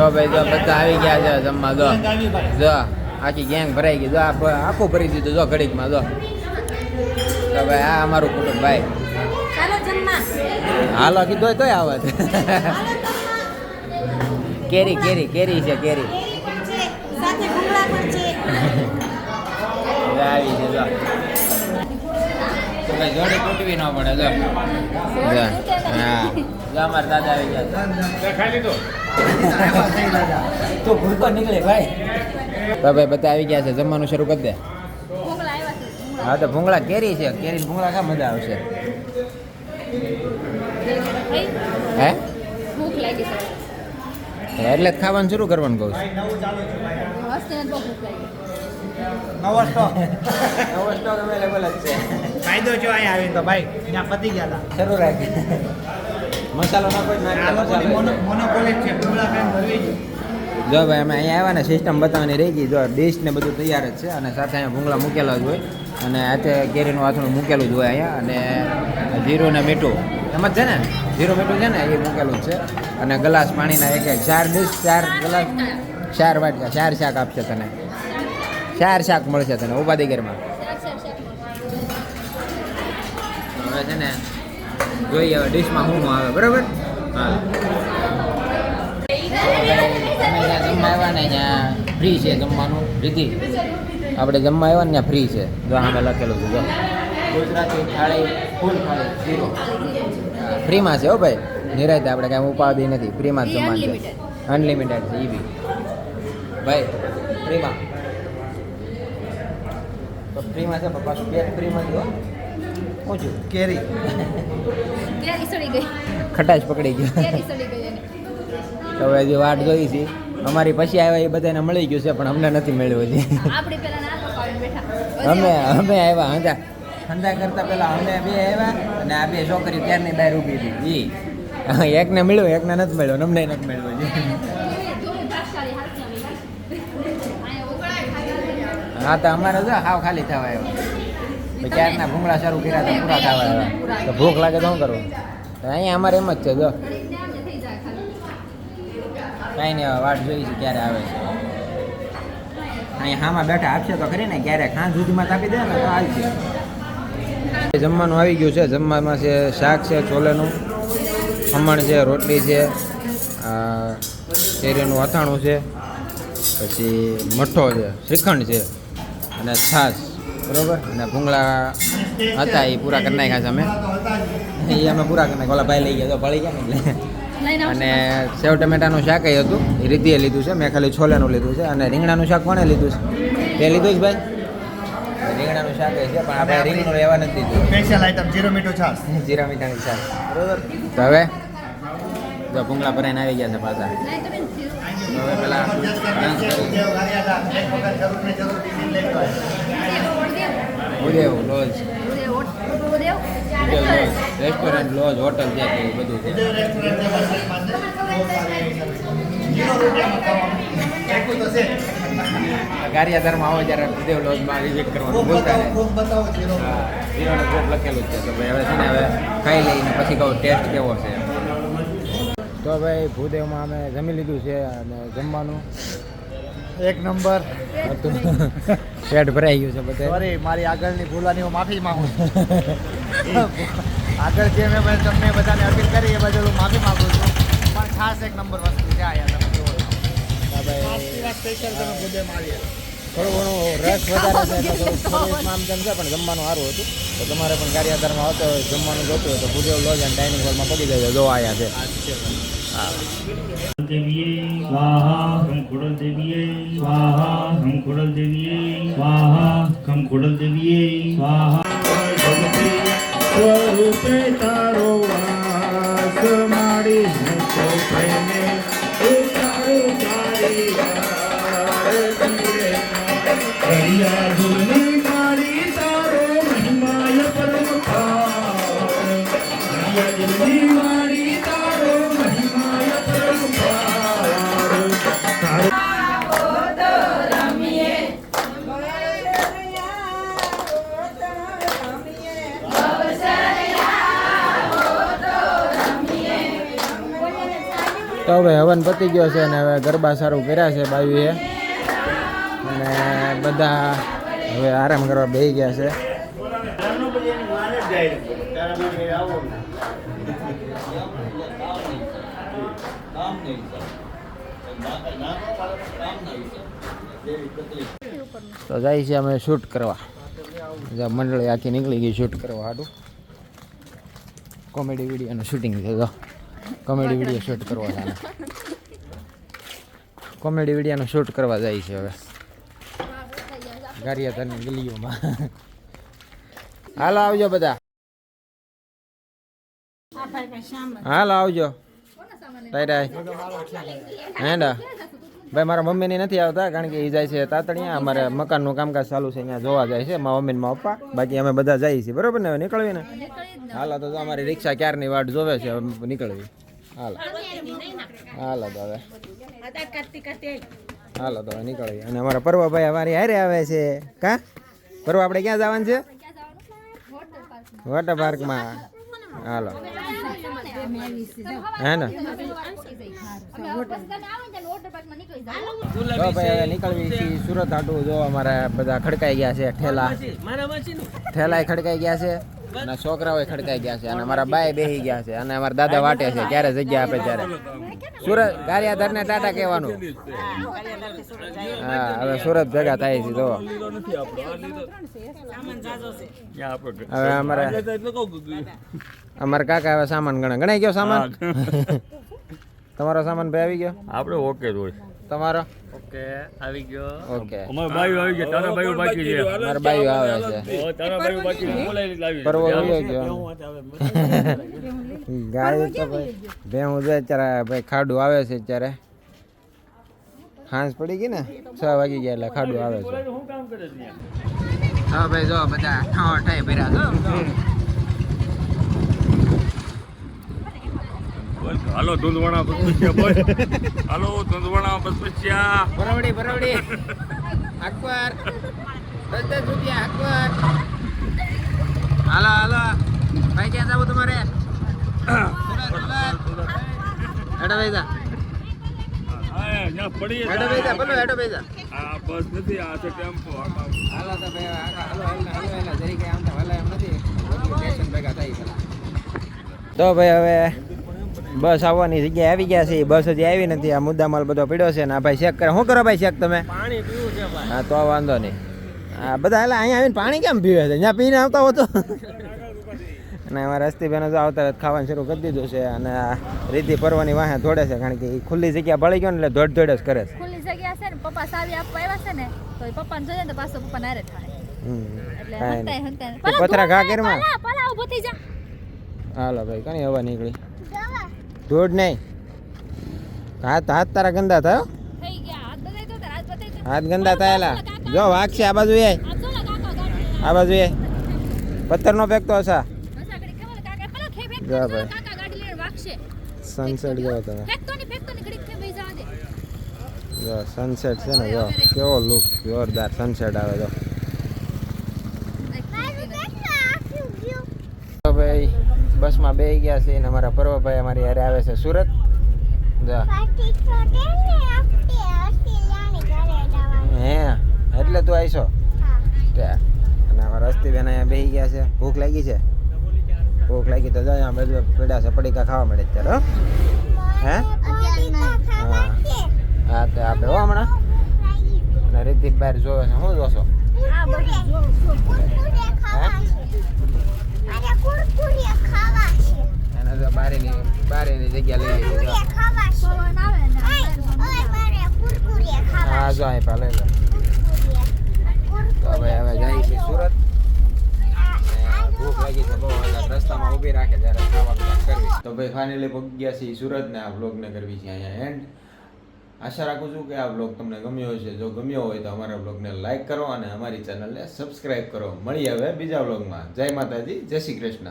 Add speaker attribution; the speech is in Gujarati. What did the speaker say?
Speaker 1: તો ભાઈ જો બધા આવી ગયા છે જમવા જો. જો આખી ગેંગ ભરાઈ ગઈ. જો આ આખું ભરી દીધું જો ઘડીકમાં જો. તો ભાઈ આ અમારું કુટુંબ ભાઈ. હાલો કીધું તોય આવે. છે કેરી કેરી કેરી. છે. કેરી આવી છે જો. તો ભાઈ જોડી તૂટવી ન પડે જો. હા. જો અમારા દાદા આવી ગયા તું ભૂલકો નીકળે ભાઈ. તો ભાઈ બધા આવી ગયા છે. જમવાનું શરૂ કરી દે.
Speaker 2: ભૂંગળા આવ્યા છે ભૂંગળા.
Speaker 1: હા તો ભૂંગળા કેરી છે. કેરી ભૂંગળા કા મજા આવશે. હે?
Speaker 2: ભૂખ લાગી છે.
Speaker 1: એટલે જ ખાવાનું શરૂ કરવાનું કહું છું.
Speaker 3: નવો સ્ટોક.
Speaker 1: નવો સ્ટોક અવેલેબલ જ છે.
Speaker 3: ફાયદો જો અહીંયા આવીને તો ભાઈ ત્યાં પતી ગયા હતા
Speaker 1: શરૂ રાખી. મસાલો નાખો જ
Speaker 3: મોનોપોલી છે
Speaker 1: ભાઈ અમે અહીંયા આવ્યા ને સિસ્ટમ બતાવવાની રહી ગઈ. જો ડીશ ને બધું તૈયાર જ છે અને સાથે અહીંયા ભૂંગળા મૂકેલા જ હોય. અને હાથે કેરીનું આથણું મૂકેલું જ હોય અહીંયા. અને જીરું ને મીઠું. એમ જ છે ને? જીરું મીઠું છે ને એ મૂકેલું જ છે. અને ગ્લાસ પાણીના એક એક ચાર ડીશ ચાર ગ્લાસ ચાર વાટકા ચાર શાક આપશે તને. ચાર શાક મળશે તને. ઉપાધિગરમાં. હવે છે ને જોઈએ હવે ડીશમાં શું આવે, બરાબર? હા. જમવા આવ્યા ને ત્યાં ફ્રી છે જમવાનું, રીતિ. આપણે જમવા આવ્યા ને ત્યાં ફ્રી છે. જો આમાં લખેલું છે, જો. ગુજરાતી થાળી ફૂલ થાળી ફ્રીમાં છે હો ભાઈ. નિરાયતે આપણે કાંઈ ઉપાધિ નથી. ફ્રીમાં જ જમવાનું છે. અનલિમિટેડ છે એ બી. ભાઈ ફ્રીમાં તો ફ્રીમાં છે પપ્પા બે ફ્રીમાં જ ઓછું
Speaker 3: કેરી.
Speaker 2: કેરી સડી ગઈ.
Speaker 1: ખટાશ પકડી ગયો.
Speaker 2: કેરી સડી ગઈ
Speaker 1: તો હવે હજી વાટ જોઈ છે. અમારી પછી આવ્યા એ બધાને મળી ગયું છે પણ અમને નથી મળ્યું હજી.
Speaker 2: આપણે પહેલા ના પકાવી બેઠા.
Speaker 1: અમે અમે આવ્યા હતા ધંધા કરતા પહેલા અમે બે આવ્યા અને આ બે છોકરી ત્યારની બહાર ઊભી હતી ઈ. એકને મળ્યું એકને નથી મળ્યો અમને નથી મળ્યો
Speaker 2: ખાતા
Speaker 1: હા તો અમારે જો હાવ ખાલી થવા આવ્યા. ક્યારના ભૂંગળા શરૂ કર્યા તો પૂરા ખાવા તો ભૂખ લાગે તો શું કરવું? અહીંયા અમારે એમ જ છે, જો. કાંઈ નહીં વાટ જોઈ છે ક્યારે આવે છે. અહીંયા હામાં બેઠા આપશે તો ખરી ને, ક્યારે ખાંડ સુધીમાં તાપી દે ને, તો હાલશે જમવાનું આવી ગયું છે, જમવામાં છે શાક છે, છોલેનું. ખમણ છે, રોટલી છે કેરીનું અથાણું છે, પછી મઠો છે, શ્રીખંડ છે, અને છાશ. બરોબર? અને ભૂંગળા હતા એ પૂરા કરી નાખ્યા છે અમે. એ અમે પૂરા કરી નાખ્યા. ઓલા ભાઈ લઈ ગયા તો ભળી ગયા ને એટલે. અને સેવ ટમેટાનું શાક એ હતું. એ રીતિએ લીધું છે. મેં ખાલી છોલેનું લીધું છે. અને રીંગણાનું શાક કોણે લીધું છે? તે લીધું છે ભાઈ? રીંગણાનું શાક એ છે પણ આપણે રીંગણું લેવા નથી દીધું.
Speaker 3: સ્પેશિયલ આઈટમ જીરો મીઠું છાશ.
Speaker 1: જીરા મીઠાની શાક બરોબર? તો હવે? જો ભૂંગળા ભરાઈને આવી ગયા છે પાછા. હવે પેલા
Speaker 2: ઉદેવ,
Speaker 1: લોજ રેસ્ટોરન્ટ. લોજ હોટલ જે કે એવું બધું છે.
Speaker 3: તો
Speaker 1: આવો ત્યારે ઉદેવ લોજમાં વિઝિટ કરવાનું
Speaker 3: બતાવો, જીરો.
Speaker 1: હા જીરાનો લખેલું છે. તો ભાઈ હવે છે ને હવે ખાઈ લઈને પછી કહું ટેસ્ટ કેવો છે તો ભાઈ ભૂદેવમાં અમે જમી લીધું છે અને જમવાનું.
Speaker 3: એક નંબર.
Speaker 1: હતું પેટ ભરાઈ ગયું છે બધે.
Speaker 3: સોરી મારી આગળની ભૂલાની હું માફી માંગુ છું. આગળ જે મેં મેં તમને બધાને અપીલ કરી એ બદલ હું માફી માંગુ છું. પણ ખાસ એક નંબર વસ્તુ છે જુઓ સ્પેશિયલ તમે
Speaker 1: થોડું ઘણું રસ વધારે છે તો થોડું આમ તેમ છે પણ જમવાનું સારું હતું. તો તમારે પણ કાર્યાધારમાં આવતો હોય જમવાનું જોતું હોય તો ભૂદેવ લોજ અને ડાઇનિંગ હોલમાં પડી જાય જો આયા છે.
Speaker 4: देविये स्वाहा हम कुड़ल देविये स्वाहा हम कुड़ल देविये स्वाहा हम कुड़ल देविये स्वाहा भगवती स्वरूपे तारो वास माड़ी तो प्रेमे उतारो तारी हरिया दुनी मारी तारो महिमा परम पार हरिया दुनी
Speaker 1: તો હવે હવન પતી ગયો છે અને હવે ગરબા સારું કર્યા છે બાયુએ. અને બધા હવે આરામ કરવા બેસી ગયા છે. તો જાય છે અમે શૂટ કરવા. મંડળી આખી નીકળી ગઈ શૂટ કરવા હાટું. કોમેડી વિડીયોનું શૂટિંગ તો કોમેડી વીડિયો શૂટ કરવા છે કોમેડી વિડીયોનો શૂટ કરવા જાય છે હવે. ગારિયાધરની ગલીઓમાં. હાલો આવજો બધા. હાલો આવજો. હેંડા. ભાઈ મારા મમ્મીની નથી આવતા કારણ કે એ જાય છે તાતણિયા. અમારે મકાનનું કામકાજ ચાલુ છે અહીંયા જોવા જાય છે મારા મમ્મી મારા પપ્પા. બાકી અમે બધા જઈએ છીએ. બરોબર ને હવે? નીકળવી ને? હાલો તો અમારી રિક્ષા ક્યારની વાટ જોવે છે? નીકળવી. હાલો. હાલો તો હવે હાલો તો હવે નીકળવી અને અમારા પર્વભાઈ અમારી હારે આવે છે. કા? પર્વ આપણે ક્યાં જવાનું છે? વોટર પાર્કમાં હાલો. હે ને? તો ભાઈ હવે નીકળવી છીએ સુરત આટું જો અમારા બધા ખડકાઈ ગયા છે ઠેલા. ઠેલાય ખડકાઈ ગયા છે. અને છોકરાઓ ખડકાઈ ગયા છે અને અમારા બાય બેહી ગયા છે અને અમારા દાદા વાટે છે ક્યારે જગ્યા આપે ત્યારે. સુરત ગારિયાધર ને ટાટા કહેવાનું. હા હવે સુરત ભેગા થાય છે જો હવે અમારે અમારા કાકા હવે સામાન ગણે. ગણાઈ ગયો સામાન? તમારો સામાન ભાઈ આવી ગયો?
Speaker 4: આપણે ઓકે જોઈ
Speaker 1: તમારો?
Speaker 3: ઓકે આવી ગયો.
Speaker 1: ઓકે.
Speaker 4: અમારો ભાઈઓ આવી ગયો તારા ભાઈઓ બાકી છે
Speaker 1: મારા બાઈ આવે છે.
Speaker 4: ઓ, તારા ભાઈઓ બાકી છે બોલાવી લાવી
Speaker 1: પરવો આવી ગયો ગાય તો ભાઈ ભેહું છે અત્યારે ભાઈ ખાડું આવે છે અત્યારે. હાંસ પડી ગઈ ને? છ વાગી ગયા એટલે ખાડું આવે છે.
Speaker 4: શું કામ કરે છે
Speaker 1: હા ભાઈ જો બધા ઠાવ ઠાઈ ભર્યા છો.
Speaker 4: બોલ, હાલો ધૂંધવાણા પસપસિયા બોલ. હાલો ધૂંધવાણા પસપસિયા
Speaker 1: બરોડી બરોડી અકબર. દસ દસ રૂપિયા અકબર. હાલો હાલો. ભાઈ ક્યાં જવું તમારે? હેડો ભાઈ જા હેડો ભાઈ જા બોલો હેડો ભાઈ જા
Speaker 4: આ બસ નથી આ છે ટેમ્પો
Speaker 1: હાલો તો ભાઈ હાલો હાલો હાલો હાલો જરીકે આમ તો હલાય એમ નથી. સ્ટેશન ભેગા થઈ તો ભાઈ હવે બસ આવવાની જગ્યાએ આવી ગયા છે બસ હજી આવી નથી. આ મુદ્દામાલ બધો પીડો છે ને આ ભાઈ ચેક કરે. શું કરો ભાઈ ચેક તમે?
Speaker 3: પાણી પીવું છે ભાઈ.
Speaker 1: હા તો વાંધો નહીં. હા બધા એટલે અહીંયા આવીને પાણી કેમ પીવે છે? ત્યાં પીને આવતા હો તો. અને અમારા રસ્તી બેનો જો આવતા હોય ખાવાનું શરૂ કરી દીધું છે. અને આ રીતિ પર્વની વાહે દોડે છે કારણ કે એ ખુલ્લી જગ્યા ભળી ગયો ને એટલે દોડ દોડ જ કરે છે.
Speaker 2: ખુલ્લી જગ્યા છે ને પપ્પા સાવી આપવા આવ્યા છે ને તો એ પપ્પાને જોઈએ ને તો પાછો પપ્પા નારે થાય.
Speaker 1: પથરા ઘા
Speaker 2: જા.
Speaker 1: હાલો ભાઈ કઈ હવા નીકળી. દોડ નહીં. હાથ હાથ તારા ગંદા થયો
Speaker 2: થઈ હાથ બધાય તો હાથ બધાય તો
Speaker 1: હાથ ગંદા થયેલા. જો વાગશે આ બાજુ એ.
Speaker 2: આ જો ને કાકા ગાડી
Speaker 1: આ બાજુ એ. પથ્થર નો ફેંકતો હશે જા ભાઈ.
Speaker 2: કાકા ગાડી લઈને વાગશે.
Speaker 1: સનસેટ જો તમે. જો સનસેટ છે ને જો. કેવો લુક જોરદાર સનસેટ આવે જો. તો ભાઈ. બસમાં બેસી ગયા છે અને અમારા પર્વભાઈ અમારી યારે આવે છે સુરત. જો. હે એટલે તું આવીશો? અને અમારા અસ્તીબેન અહીંયા બેસી ગયા છે. ભૂખ લાગી છે? ભૂખ લાગી તો જાય બધું પડ્યા છે પડીકા ખાવા મળે અત્યારે હે. હા? તો આપણે હો હમણાં. અને રીતિક બહાર જોવે છે. શું જોશો? હા બારીની બારીની જગ્યા લઈ લીધી હા જો અહીં પાલે તો હવે હવે જાય છે સુરત. ભૂખ લાગી છે બહુ એટલે રસ્તામાં ઊભી રાખે જ્યારે ખાવાનું કરવી. તો ભાઈ ફાઇનલી પહોંચી ગયા છીએ સુરત ને આ વ્લોગને કરવી છે અહીંયા એન્ડ આશા રાખું છું કે આ વ્લોગ તમને ગમ્યો હશે. જો ગમ્યો હોય તો અમારા વ્લોગને લાઈક કરો અને અમારી ચેનલને સબસ્ક્રાઈબ કરો. મળીએ હવે બીજા વ્લોગમાં જય માતાજી જય શ્રી કૃષ્ણ.